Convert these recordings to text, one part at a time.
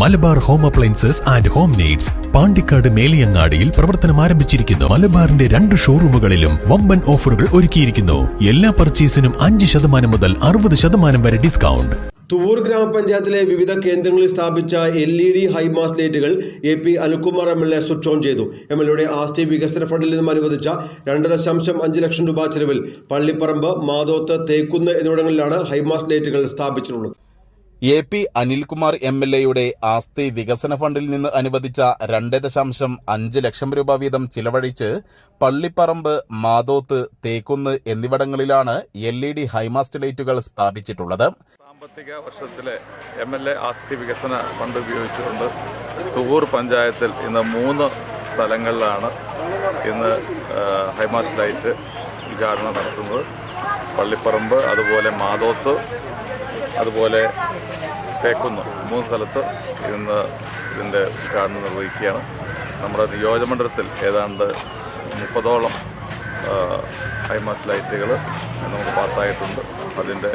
Malabar home appliances and home needs Pandikkad മേലിയങ്ങാടിയിൽ പ്രവർത്തനം ആരംഭിച്ചിരിക്കുന്നു. മലബാറിന്റെ രണ്ട് ഷോറൂമുകളിലും വമ്പൻ ഓഫറുകൾ ഒരുക്കിയിരിക്കുന്നു. എല്ലാ പർച്ചേസിനും അഞ്ച് ശതമാനം മുതൽ അറുപത് ശതമാനം വരെ ഡിസ്കൗണ്ട്. തുവൂർ ഗ്രാമപഞ്ചായത്തിലെ വിവിധ കേന്ദ്രങ്ങളിൽ സ്ഥാപിച്ച L E D high mast ലൈറ്റുകൾ A P Anukumar M L A switch on ചെയ്തു. എം എൽ എയുടെ ആസ്തി വികസന ഫണ്ടിൽ നിന്നും അനുവദിച്ച രണ്ട് ദശാംശം അഞ്ച് ലക്ഷം രൂപ ചെലവിൽ പള്ളിപ്പറമ്പ് മാതോത്ത് തേക്കുന്ന് എന്നിവിടങ്ങളിലാണ് ഹൈമാസ് ലൈറ്റുകൾ സ്ഥാപിച്ചിട്ടുള്ളത്. A P Anilkumar M L എയുടെ ആസ്തി വികസന ഫണ്ടിൽ നിന്ന് അനുവദിച്ച രണ്ട് ദശാംശം അഞ്ച് ലക്ഷം രൂപ വീതം ചിലവഴിച്ച് പള്ളിപ്പറമ്പ് മാതോത്ത് തേക്കുന്ന് എന്നിവിടങ്ങളിലാണ് എൽ ഇ ഡി ഹൈമാസ്റ്റ് ലൈറ്റുകൾ സ്ഥാപിച്ചിട്ടുള്ളത്. സാമ്പത്തിക വർഷത്തിലെ എം എൽ എ ആസ്തി വികസന ഫണ്ട് ഉപയോഗിച്ചുകൊണ്ട് തൂർ പഞ്ചായത്തിൽ ഇന്ന് മൂന്ന് സ്ഥലങ്ങളിലാണ് ഇന്ന് ഹൈമാസ്റ്റ് ലൈറ്റ് ഉദ്ഘാടനം നടത്തുന്നത്. പള്ളിപ്പറമ്പ് അതുപോലെ മാതോത്ത് അതുപോലെ തേക്കുന്ന്. മൂന്ന് സ്ഥലത്ത് ഇന്ന് ഇതിന്റെ ഉദ്ഘാടനം നിർവഹിക്കുകയാണ്. നമ്മുടെ നിയോജകമണ്ഡലത്തിൽ ഏതാണ്ട് മുപ്പതോളം ഹൈമാസ് ലൈറ്റുകൾ നമുക്ക് പാസ്സായിട്ടുണ്ട്. അതിന്റെ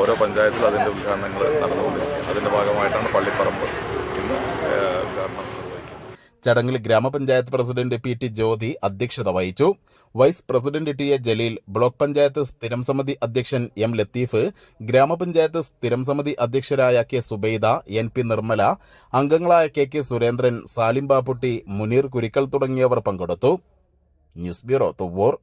ഓരോ പഞ്ചായത്തിലും അതിന്റെ ഉദ്ഘാടനങ്ങൾ നടന്നുകൊണ്ടിരിക്കും അതിന്റെ ഭാഗമായിട്ടാണ് പള്ളിപ്പറമ്പ് ഇന്ന് ആ, ഉദ്ഘാടനം നിർവഹിക്കുന്നത് ചടങ്ങിൽ ഗ്രാമപഞ്ചായത്ത് പ്രസിഡന്റ് പി ടി ജ്യോതി അധ്യക്ഷത വഹിച്ചു. Vice president T A Jaleel block panchayat സ്ഥിരം സമിതി അധ്യക്ഷൻ എം ലത്തീഫ് ഗ്രാമപഞ്ചായത്ത് സ്ഥിരം സമിതി അധ്യക്ഷരായ K Subaida N P Nirmala അംഗങ്ങളായ കെ കെ സുരേന്ദ്രൻ സാലിം ബാപ്പുട്ടി മുനീർ കുരിക്കൽ തുടങ്ങിയവർ പങ്കെടുത്തു. News bureau Thuvur